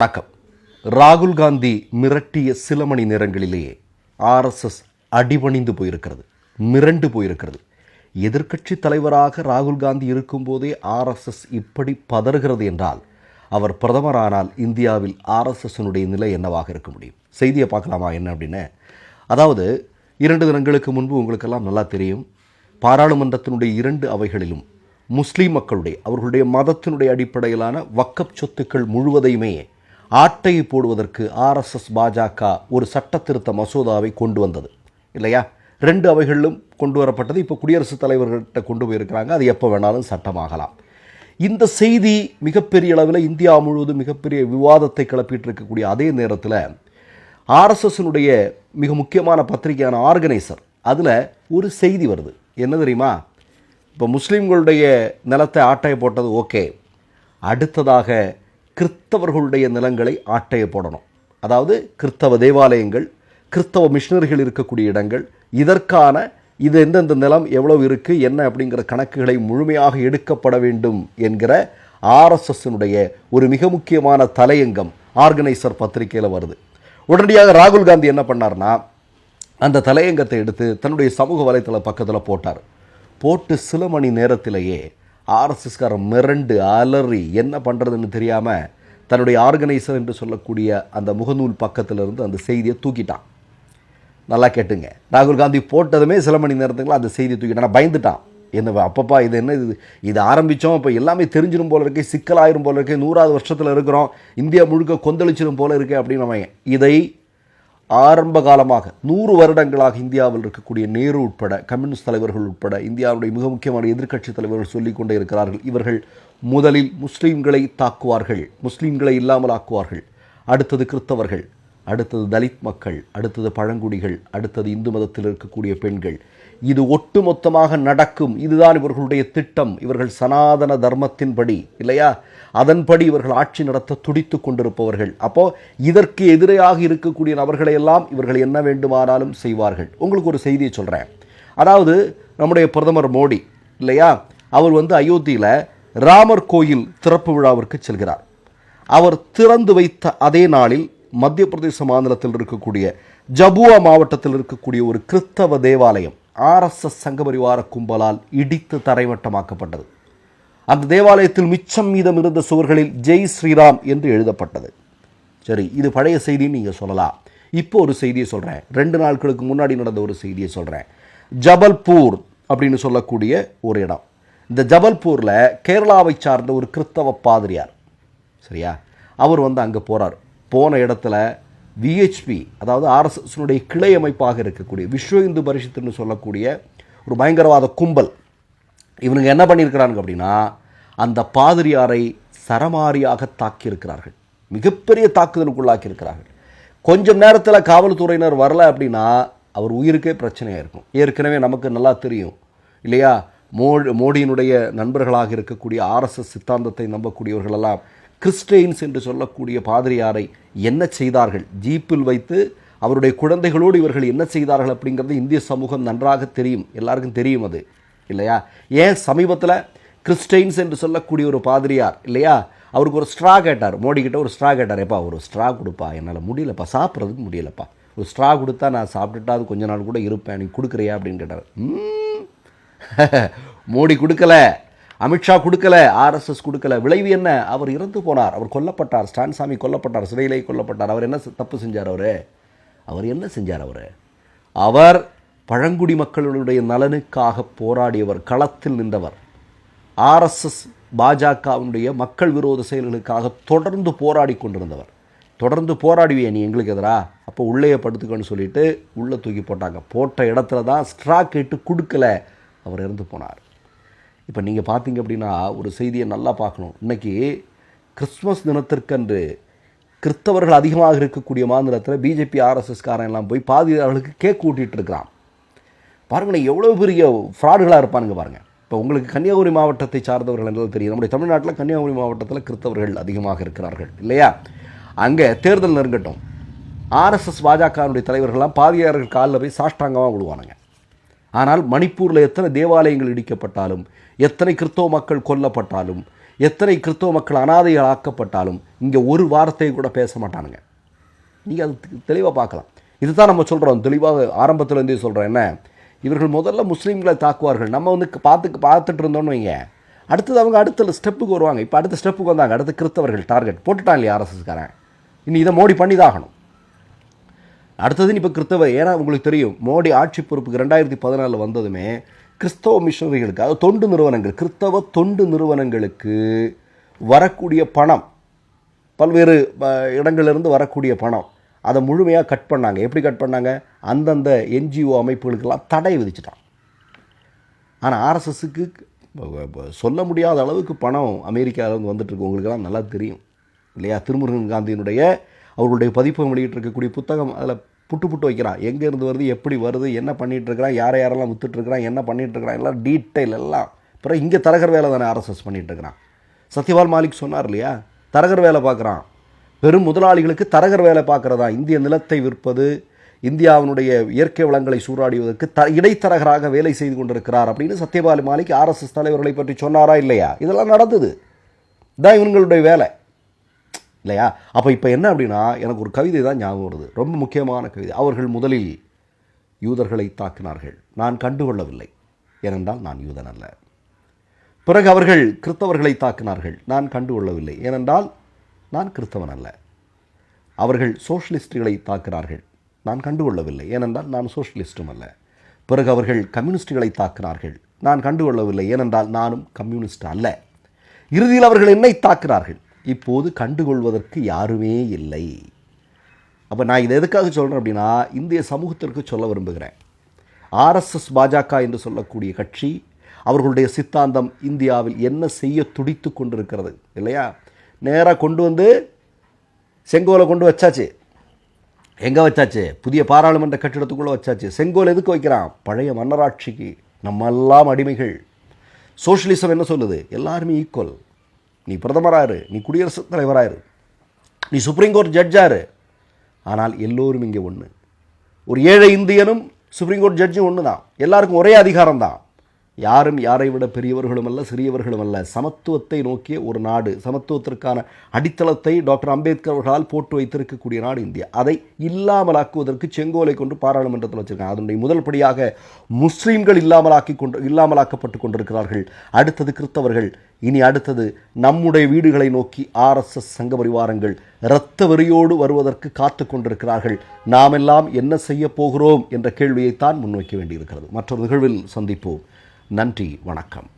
வணக்கம் ராகுல் காந்தி மிரட்டிய சில மணி நேரங்களிலேயே ஆர்எஸ்எஸ் அடிபணிந்து போயிருக்கிறது மிரண்டு போயிருக்கிறது. எதிர்க்கட்சி தலைவராக ராகுல் காந்தி இருக்கும்போதே ஆர்எஸ்எஸ் இப்படி பதறுகிறது என்றால் அவர் பிரதமரானால் இந்தியாவில் ஆர்எஸ்எஸ்னுடைய நிலை என்னவாக இருக்க முடியும்? செய்தியை பார்க்கலாமா என்ன அப்படின்னு? அதாவது இரண்டு தினங்களுக்கு முன்பு உங்களுக்கெல்லாம் நல்லா தெரியும் பாராளுமன்றத்தினுடைய இரண்டு அவைகளிலும் முஸ்லீம் மக்களுடைய அவர்களுடைய மதத்தினுடைய அடிப்படையிலான வக்கப் சொத்துக்கள் முழுவதையுமே ஆட்டை போடுவதற்கு ஆர்எஸ்எஸ் பாஜக ஒரு சட்ட திருத்த மசோதாவை கொண்டு வந்தது. இல்லையா? ரெண்டு அவைகளிலும் கொண்டு வரப்பட்டது. இப்போ குடியரசுத் தலைவர்கிட்ட கொண்டு போயிருக்கிறாங்க. அது எப்போ வேணாலும் சட்டமாகலாம். இந்த செய்தி மிகப்பெரிய அளவில் இந்தியா முழுவதும் மிகப்பெரிய விவாதத்தை கிளப்பிட்டு இருக்கக்கூடிய அதே நேரத்தில் ஆர்எஸ்எஸ்னுடைய மிக முக்கியமான பத்திரிகையான ஆர்கனைசர் அதில் ஒரு செய்தி வருது. என்ன தெரியுமா? இப்போ முஸ்லீம்களுடைய நிலத்தை ஆட்டை போட்டது ஓகே. அடுத்ததாக கிறிஸ்தவர்களுடைய நிலங்களை ஆட்டைய போடணும். அதாவது கிறிஸ்தவ தேவாலயங்கள் கிறிஸ்தவ மிஷினரிகள் இருக்கக்கூடிய இடங்கள் இதற்கான இது எந்தெந்த நிலம் எவ்வளவு இருக்குது என்ன அப்படிங்கிற கணக்குகளை முழுமையாக எடுக்கப்பட வேண்டும் என்கிற ஆர்எஸ்எஸ்னுடைய ஒரு மிக முக்கியமான தலையங்கம் ஆர்கனைசர் பத்திரிகையில் வருது. உடனடியாக ராகுல் காந்தி என்ன பண்ணார்னா அந்த தலையங்கத்தை எடுத்து தன்னுடைய சமூக வலைத்தள பக்கத்தில் போட்டார். போட்டு சில மணி நேரத்திலேயே ஆர்எஸ்எஸ்கார மிரண்டு அலறி என்ன பண்ணுறதுன்னு தெரியாமல் தன்னுடைய ஆர்கனைசர் என்று சொல்லக்கூடிய அந்த முகநூல் பக்கத்திலிருந்து அந்த செய்தியை தூக்கிட்டான். நல்லா கேட்டுங்க. ராகுல் காந்தி போட்டதுமே சில மணி நேரத்துக்குள்ள அந்த செய்தியை தூக்கிட்டான். நான் பயந்துட்டான். என்ன அப்பப்பா இது என்ன இது? இது ஆரம்பித்தோம் இப்போ எல்லாமே தெரிஞ்சிடும் போல இருக்கு சிக்கலாயிரும் போல இருக்கு நூறாவது வருஷத்தில் இருக்கிறோம். இந்தியா முழுக்க கொந்தளிச்சிடும் போல இருக்கே அப்படின்னு நம்ம இதை ஆரம்ப காலமாக நூறு வருடங்களாக இந்தியாவில் இருக்கக்கூடிய நேரு உட்பட கம்யூனிஸ்ட் தலைவர்கள் உட்பட இந்தியாவுடைய மிக முக்கியமான எதிர்க்கட்சி தலைவர்கள் சொல்லிக் கொண்டே இருக்கிறார்கள். இவர்கள் முதலில் முஸ்லீம்களை தாக்குவார்கள் முஸ்லீம்களை இல்லாமல் ஆக்குவார்கள் அடுத்தது கிறிஸ்தவர்கள் அடுத்தது தலித் மக்கள் அடுத்தது பழங்குடிகள் அடுத்தது இந்து மதத்தில் இருக்கக்கூடிய பெண்கள். இது ஒட்டுமொத்தமாக நடக்கும். இதுதான் இவர்களுடைய திட்டம். இவர்கள் சனாதன தர்மத்தின்படி இல்லையா? அதன்படி இவர்கள் ஆட்சி நடத்த துடித்து கொண்டிருப்பவர்கள். அப்போ இதற்கு எதிராக இருக்கக்கூடிய நபர்களை எல்லாம் இவர்கள் என்ன வேண்டுமானாலும் செய்வார்கள். உங்களுக்கு ஒரு செய்தியை சொல்கிறேன் அதாவது நம்முடைய பிரதமர் மோடி இல்லையா? அவர் வந்து அயோத்தியில் ராமர் கோயில் திறப்பு விழாவிற்கு செல்கிறார். அவர் திறந்து வைத்த அதே நாளில் மத்திய பிரதேச மாநிலத்தில் இருக்கக்கூடிய ஜபுவா மாவட்டத்தில் இருக்கக்கூடிய ஒரு கிறிஸ்தவ தேவாலயம் ஆர்எஸ்எஸ் சங்கபரிவார கும்பலால் இடித்து தரைமட்டமாக்கப்பட்டது அந்த தேவாலயத்தில் மிச்சம் மீதம் இருந்த சுவர்களில் ஜெய் ஸ்ரீராம் என்று எழுதப்பட்டது. சரி இது பழைய செய்தின்னு நீங்கள் சொல்லலாம். இப்போ ஒரு செய்தியை சொல்கிறேன் ரெண்டு நாட்களுக்கு முன்னாடி நடந்த ஒரு செய்தியை சொல்கிறேன் ஜபல்பூர் அப்படின்னு சொல்லக்கூடிய ஒரு இடம். இந்த ஜபல்பூரில் கேரளாவை சார்ந்த ஒரு கிறிஸ்தவ பாதிரியார். சரியா? அவர் வந்து அங்கே போகிறார் போன இடத்துல விஹெச்பி அதாவது ஆர்எஸ்எஸ்னுடைய கிளை அமைப்பாக இருக்கக்கூடிய விஸ்வ இந்து பரிஷத்துன்னு சொல்லக்கூடிய ஒரு பயங்கரவாத கும்பல் இவனுங்க என்ன பண்ணியிருக்கிறாங்க அப்படின்னா அந்த பாதிரியாரை சரமாரியாக தாக்கியிருக்கிறார்கள். மிகப்பெரிய தாக்குதலுக்குள்ளாக்கியிருக்கிறார்கள். கொஞ்சம் நேரத்தில் காவல்துறையினர் வரல அப்படின்னா அவர் உயிருக்கே பிரச்சனையாக இருக்கும் ஏற்கனவே நமக்கு நல்லா தெரியும். இல்லையா? மோ மோடியினுடைய நண்பர்களாக இருக்கக்கூடிய ஆர்எஸ்எஸ் சித்தாந்தத்தை நம்பக்கூடியவர்களெல்லாம் கிறிஸ்டெயின்ஸ் என்று சொல்லக்கூடிய பாதிரியாரை என்ன செய்தார்கள்? ஜீப்பில் வைத்து அவருடைய குழந்தைகளோடு இவர்கள் என்ன செய்தார்கள் அப்படிங்கிறது இந்திய சமூகம் நன்றாக தெரியும். எல்லாருக்கும் தெரியும் அது. இல்லையா? ஏன் சமீபத்தில் கிறிஸ்டைன்ஸ் என்று சொல்லக்கூடிய ஒரு பாதிரியார் இல்லையா? அவருக்கு ஒரு ஸ்ட்ரா கேட்டார். மோடி கிட்ட ஒரு ஸ்ட்ரா கேட்டார். எப்பா ஒரு ஸ்ட்ரா கொடுப்பா. என்னால் முடியலப்பா. சாப்பிட்றதுக்கு முடியலப்பா. ஒரு ஸ்ட்ரா கொடுத்தா நான் சாப்பிட்டுட்டா அது கொஞ்ச நாள் கூட இருப்பேன். நீ கொடுக்குறியா? அப்படின்னு கேட்டார். மோடி கொடுக்கல. அமித்ஷா கொடுக்கல. ஆர்எஸ்எஸ் கொடுக்கல. விளைவு என்ன? அவர் இறந்து போனார். அவர் கொல்லப்பட்டார். ஸ்டான் சாமி கொல்லப்பட்டார். சிறையிலே கொல்லப்பட்டார். அவர் என்ன தப்பு செஞ்சார் அவர்? அவர் என்ன செஞ்சார் அவர்? அவர் பழங்குடி மக்களுடைய நலனுக்காக போராடியவர் களத்தில் நின்றவர். ஆர்எஸ்எஸ் பாஜகவினுடைய மக்கள் விரோத செயல்களுக்காக தொடர்ந்து போராடி கொண்டிருந்தவர். தொடர்ந்து போராடுவியே நீ எங்களுக்கு எதிராக அப்போ உள்ளே படுத்துக்கன்னு சொல்லிட்டு உள்ளே தூக்கி போட்டாங்க. போட்ட இடத்துல தான் ஸ்ட்ரா கேட்டு கொடுக்கல. அவர் இறந்து போனார். இப்போ நீங்கள் பார்த்தீங்க அப்படின்னா ஒரு செய்தியை நல்லா பார்க்கணும். இன்றைக்கி கிறிஸ்மஸ் தினத்திற்கன்று கிறிஸ்தவர்கள் அதிகமாக இருக்கக்கூடிய மாநிலத்தில் பிஜேபி ஆர்எஸ்எஸ்காரன் எல்லாம் போய் பாதிரியார்களுக்கு கேக் கூட்டிகிட்டு இருக்கிறான். பாருங்களேன் எவ்வளோ பெரிய ஃப்ராடுகளாக இருப்பானுங்க பாருங்கள் இப்போ உங்களுக்கு கன்னியாகுமரி மாவட்டத்தை சார்ந்தவர்கள் என்றால் தெரியும். நம்முடைய தமிழ்நாட்டில் கன்னியாகுமரி மாவட்டத்தில் கிறிஸ்தவர்கள் அதிகமாக இருக்கிறார்கள் இல்லையா? அங்கே தேர்தல் நெருங்கட்டும். ஆர்எஸ்எஸ் பாஜகனுடைய தலைவர்கள்லாம் பாதிரியார்கள் காலில் போய் சாஷ்டாங்கமாக விடுவானுங்க. ஆனால் மணிப்பூரில் எத்தனை தேவாலயங்கள் இடிக்கப்பட்டாலும் எத்தனை கிறிஸ்தவ மக்கள் கொல்லப்பட்டாலும் எத்தனை கிறிஸ்தவ மக்கள் அனாதைகள் ஆக்கப்பட்டாலும் இங்கே ஒரு வார்த்தையை கூட பேச மாட்டானுங்க. நீங்கள் அது தெளிவாக பார்க்கலாம். இதுதான் நம்ம சொல்கிறோம் தெளிவாக ஆரம்பத்துலேருந்தே சொல்கிறோம் என்ன? இவர்கள் முதல்ல முஸ்லீம்களை தாக்குவார்கள். நம்ம வந்து பார்த்து பார்த்துட்டு இருந்தோம்னு வைங்க. அடுத்தது அவங்க அடுத்த ஸ்டெப்புக்கு வருவாங்க. இப்போ அடுத்த ஸ்டெப்புக்கு வந்தாங்க. அடுத்த கிறிஸ்தவர்கள் டார்கெட் போட்டுட்டான் இல்லையா ஆர்எஸ்எஸ்காரன் இனி இதை மோடி பண்ணி தான் ஆகணும் அடுத்தது இப்போ கிறிஸ்தவ ஏன்னா உங்களுக்கு தெரியும் மோடி ஆட்சி பொறுப்புக்கு ரெண்டாயிரத்தி பதினாலில் வந்ததுமே கிறிஸ்தவ மிஷனரிகளுக்கு அதாவது தொண்டு நிறுவனங்கள் கிறிஸ்தவ தொண்டு நிறுவனங்களுக்கு வரக்கூடிய பணம் பல்வேறு இடங்களிலிருந்து வரக்கூடிய பணம் அதை முழுமையாக கட் பண்ணாங்க. எப்படி கட் பண்ணாங்க? அந்தந்த என்ஜிஓ அமைப்புகளுக்கெல்லாம் தடை விதிச்சிட்டான். ஆனால் ஆர்எஸ்எஸ்க்கு சொல்ல முடியாத அளவுக்கு பணம் அமெரிக்காவிலேருந்து வந்துட்டுருக்கு உங்களுக்கெல்லாம் நல்லா தெரியும். இல்லையா? திருமுருகன் காந்தியினுடைய அவர்களுடைய பதிப்பகம் வெளியிட்டிருக்கக்கூடிய புத்தகம் அதில் புட்டு புட்டு வைக்கிறான். எங்கேருந்து வருது? எப்படி வருது? என்ன பண்ணிகிட்ருக்கிறான் யாரை யாரெல்லாம் வித்துட்டுருக்கிறான் என்ன பண்ணிகிட்ருக்கிறான் எல்லாம் டீட்டெயில் எல்லாம். அப்புறம் இங்கே தரகர் வேலை தானே ஆர்எஸ்எஸ் பண்ணிகிட்ருக்கிறான் சத்யபால் மாலிக் சொன்னார் இல்லையா? தரகர் வேலை பார்க்குறான். பெரும் முதலாளிகளுக்கு தரகர் வேலை பார்க்குறதா? இந்திய நிலத்தை விற்பது இந்தியாவினுடைய இயற்கை வளங்களை சூறாடுவதற்கு த இடைத்தரகராக வேலை செய்து கொண்டிருக்கிறார் அப்படின்னு சத்யபாலி மாலிக் ஆர்எஸ்எஸ் தலைவர்களை பற்றி சொன்னாரா இல்லையா? இதெல்லாம் நடந்தது. இதான் இவங்களுடைய வேலை. இல்லையா? அப்போ இப்போ என்ன அப்படின்னா எனக்கு ஒரு கவிதை தான் ஞாபகம் வருது. ரொம்ப முக்கியமான கவிதை. அவர்கள் முதலில் யூதர்களை தாக்கினார்கள். நான் கண்டுகொள்ளவில்லை. ஏனென்றால் நான் யூதன் அல்ல. பிறகு அவர்கள் கிறிஸ்தவர்களை தாக்கினார்கள். நான் கண்டுகொள்ளவில்லை. ஏனென்றால் நான் கிறிஸ்தவன் அல்ல. அவர்கள் சோஷலிஸ்டுகளை தாக்கினார்கள் நான் கண்டுகொள்ளவில்லை. ஏனென்றால் நான் சோஷலிஸ்டும் அல்ல. பிறகு அவர்கள் கம்யூனிஸ்டுகளை தாக்கினார்கள் நான் கண்டுகொள்ளவில்லை. ஏனென்றால் நானும் கம்யூனிஸ்ட் அல்ல. இறுதியில் அவர்கள் என்னை தாக்கினார்கள் இப்போது கண்டுகொள்வதற்கு யாருமே இல்லை. அப்போ நான் இதை எதுக்காக சொல்கிறேன் அப்படின்னா இந்திய சமூகத்திற்கு சொல்ல விரும்புகிறேன். ஆர்எஸ்எஸ் பாஜக என்று சொல்லக்கூடிய கட்சி அவர்களுடைய சித்தாந்தம் இந்தியாவில் என்ன செய்ய துடித்து கொண்டிருக்கிறது இல்லையா? நேராக கொண்டு வந்து செங்கோலை கொண்டு வச்சாச்சு. எங்கே வச்சாச்சு? புதிய பாராளுமன்ற கட்டிடத்துக்குள்ளே வச்சாச்சு. செங்கோல் எதுக்கு வைக்கிறான்? பழைய மன்னராட்சிக்கு. நம்ம எல்லாம் அடிமைகள். சோஷியலிசம் என்ன சொல்லுது? எல்லாருமே ஈக்குவல் நீ பிரதமராரு நீ குடியரசுத் தலைவராரு நீ சுப்ரீம் கோர்ட் ஜட்ஜாரு ஆனால் எல்லோரும் இங்கே ஒன்று ஒரு ஏழை இந்தியனும் சுப்ரீம் கோர்ட் ஜட்ஜும் ஒன்று தான் எல்லாருக்கும் ஒரே அதிகாரம் தான் யாரும் யாரை விட பெரியவர்களும் அல்ல சிறியவர்களும் அல்ல. சமத்துவத்தை நோக்கிய ஒரு நாடு சமத்துவத்திற்கான அடித்தளத்தை டாக்டர் அம்பேத்கர் அவர்களால் போட்டு வைத்திருக்கக்கூடிய நாடு இந்தியா. அதை இல்லாமலாக்குவதற்கு செங்கோலை கொண்டு பாராளுமன்றத்தில் வச்சிருக்காங்க. அதனுடைய முதல் படியாக முஸ்லீம்கள் இல்லாமலாக்கி கொண்டு இல்லாமலாக்கப்பட்டு கொண்டிருக்கிறார்கள். அடுத்தது கிறிஸ்தவர்கள். இனி அடுத்தது நம்முடைய வீடுகளை நோக்கி ஆர்எஸ்எஸ் சங்க பரிவாரங்கள் இரத்த வெறியோடு வருவதற்கு காத்து கொண்டிருக்கிறார்கள். நாமெல்லாம் என்ன செய்ய போகிறோம் என்ற கேள்வியைத்தான் முன்வைக்க வேண்டியிருக்கிறது. மற்றொரு நிகழ்வில் சந்திப்போம். நன்றி வணக்கம்.